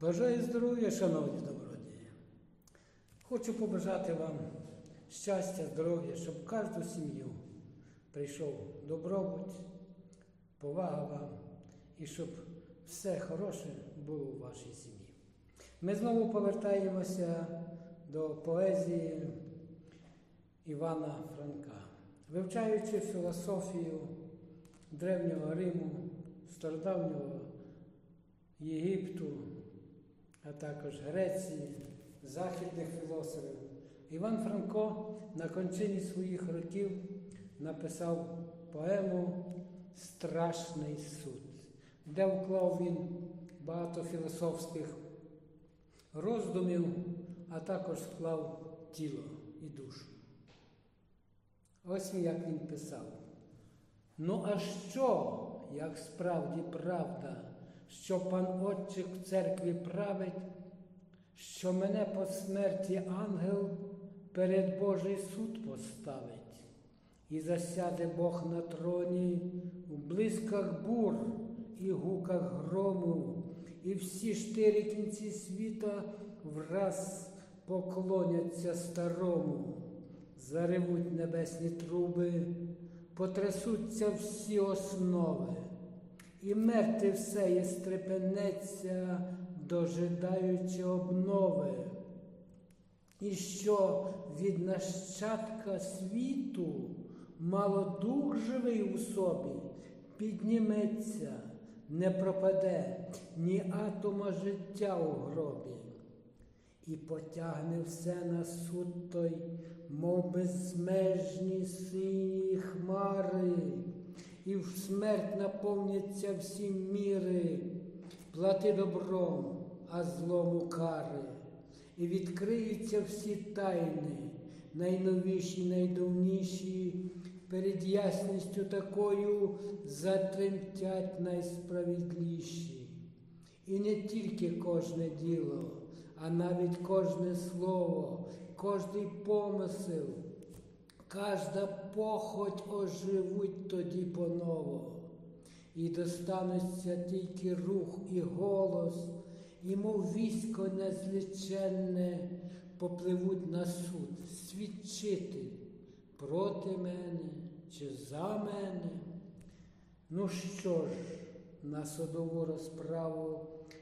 Бажаю здоров'я, шановні добродії. Хочу побажати вам щастя, здоров'я, щоб кожну сім'ю прийшов добробут, повага вам і щоб все хороше було у вашій сім'ї. Ми знову повертаємося до поезії Івана Франка, вивчаючи філософію Древнього Риму, стародавнього Єгипту, а також Греції, західних філософів. Іван Франко на кончині своїх років написав поему Страшний суд, де вклав він багато філософських роздумів, а також вклав тіло і душу. Ось як він писав. Ну, а що, як справді правда, що пан Отчик в церкві править, що мене по смерті ангел перед Божий суд поставить, і засяде Бог на троні в блисках бур і гуках грому, і всі штири кінці світа враз поклоняться старому, заревуть небесні труби, потрясуться всі основи, і мерти все є стрепенеться, дожидаючи обнови. І що від нащадка світу мало дух живий у собі, підніметься, не пропаде ні атома життя у гробі, і потягне все на суд той, мов безмежні сині хмари, і в смерть наповняться всі міри, плати добром, а злому кари, і відкриються всі тайни, найновіші, найдавніші, перед ясністю такою затремтять найсправедліші. І не тільки кожне діло, а навіть кожне слово, кожний помисел, кожна похоть оживуть тоді поново. І достануться тільки рух і голос, і мов військо незліченне попливуть на суд свідчити проти мене чи за мене. Ну що ж, на судову розправу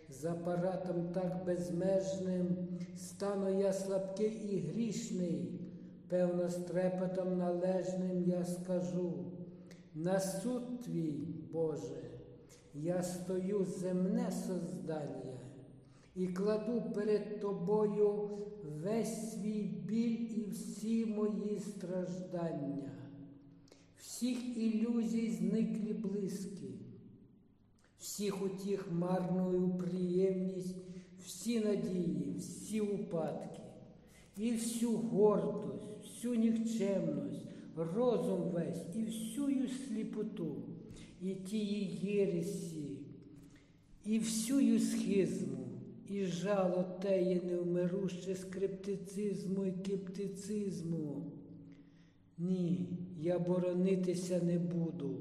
з апаратом так безмежним стану я слабкий і грішний, певно, з трепетом належним я скажу. На суд твій, Боже, я стою земне создання і кладу перед тобою весь свій біль і всі мої страждання. Всіх ілюзій зниклі близькі, всіх утіх марною приємність, всі надії, всі упадки, і всю гордость, всю нікчемність, розум весь і всю сліпоту, і тії єресі, і всю схизму, і жало теє невмируще скептицизму і кептицизму. Ні, я боронитися не буду,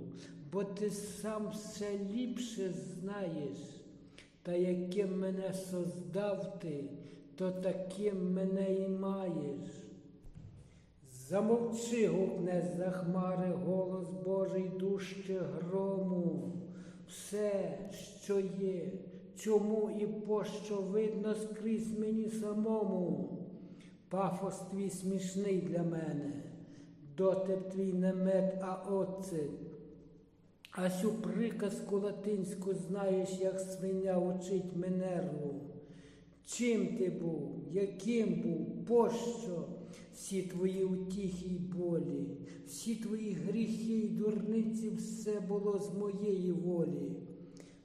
бо ти сам все ліпше знаєш, та яким мене создав ти, то таким мене і маєш. Замовчи, гукне за хмари голос Божий дужче грому. Все, що є, чому і пощо видно скрізь мені самому. Пафос твій смішний для мене, дотеп твій не мед, а оцет. А сю приказку латинську знаєш, як свиня учить Минерву. Чим ти був, яким був, пощо? Всі твої утіхи й болі, всі твої гріхи й дурниці, все було з моєї волі,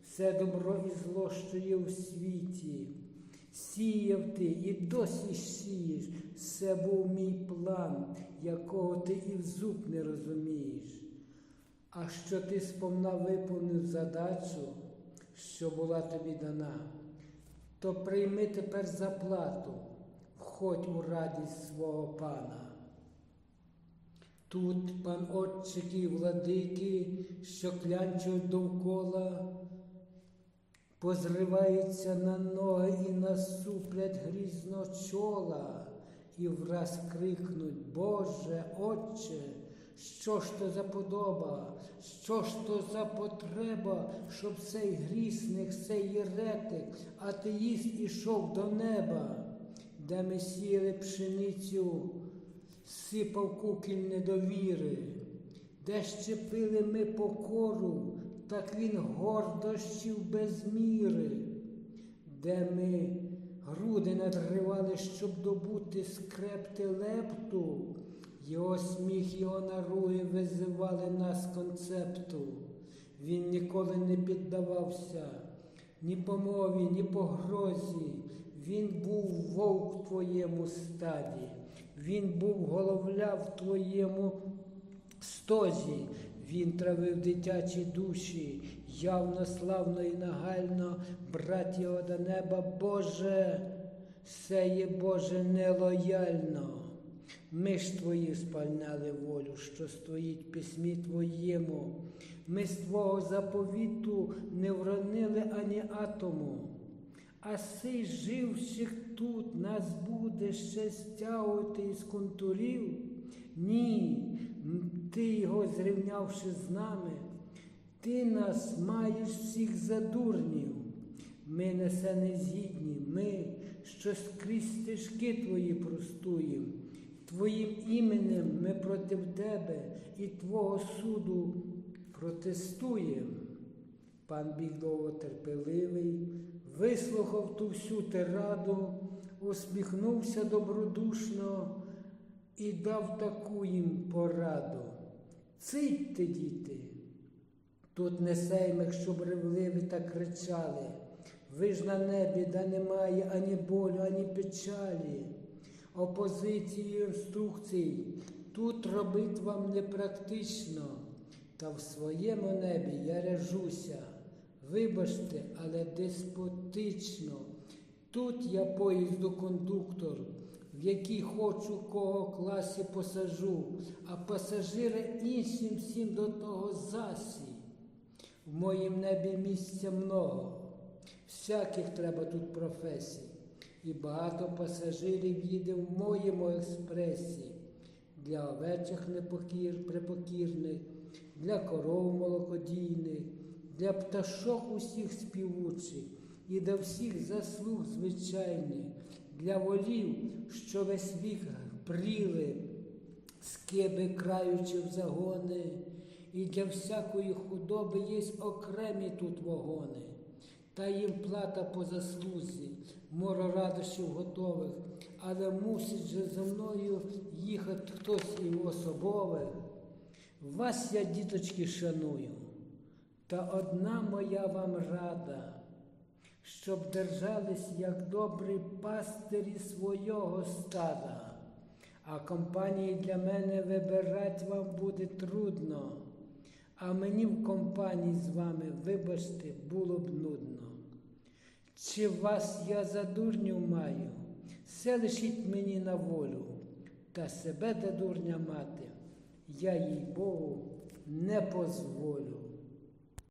все добро і зло, що є в світі. Сіяв ти і досі сієш, все був мій план, якого ти і в зуб не розумієш. А що ти сповна виповнив задачу, що була тобі дана, то прийми тепер заплату, входь у радість свого пана. Тут пан отчики владики, що клянчуть довкола, позриваються на ноги і насуплять грізно чола, і враз крикнуть, Боже, Отче, що ж то за подоба, що ж то за потреба, щоб цей грісник, цей єретик, атеїст ішов до неба, де ми сіяли пшеницю, сипав кукіль недовіри, де щепили ми покору, так він гордощів без міри, де ми груди надривали, щоб добути скрепти лепту, його сміх, його наруги визивали нас концепту. Він ніколи не піддавався ні помові, ні погрозі. Він був вовк в твоєму стаді, він був головля в твоєму стозі. Він травив дитячі душі, явно, славно і нагально, брат його до неба, Боже, все є Боже нелояльно. Ми ж твої спальняли волю, що стоїть в письмі Твоєму. Ми з Твого заповіту не вронили ані атому. А сей живших тут нас буде ще стягувати із контурів? Ні, ти його зрівнявши з нами, ти нас маєш всіх за дурнів. Ми несе не згідні, ми, що скрізь стежки твої простуєм. Твоїм іменем ми проти тебе і Твого суду протестуємо. Пан Біг довготерпеливий, вислухав ту всю тираду, усміхнувся добродушно і дав таку їм пораду. Цидьте, діти, тут не сеймих, щоб ревливі та кричали. Ви ж на небі, де немає ані болю, ані печалі, опозиції інструкцій. Тут робить вам непрактично, та в своєму небі я режуся. Вибачте, але деспотично. Тут я поїзду кондуктор, в який хочу кого класі посажу, а пасажири іншим всім до того засі. В моїм небі місця много, всяких треба тут професій, і багато пасажирів їде в моєму експресі для овечих непокір, припокірних, для коров молокодійних, для пташок усіх співучих і до всіх заслуг звичайних, для волів, що весь вік пріли, скиби краючи в загони, і для всякої худоби є окремі тут вагони, та їм плата по заслузі, море радощів готових, але мусить же за мною їхати хтось і особових. Вас я, діточки, шаную, та одна моя вам рада, щоб держались, як добрі пастирі свого стада, а компанії для мене вибирать вам буде трудно, а мені в компанії з вами, вибачте, було б нудно. Чи вас я за дурню маю, все лишіть мені на волю, та себе до дурня мати, я їй Богу не позволю.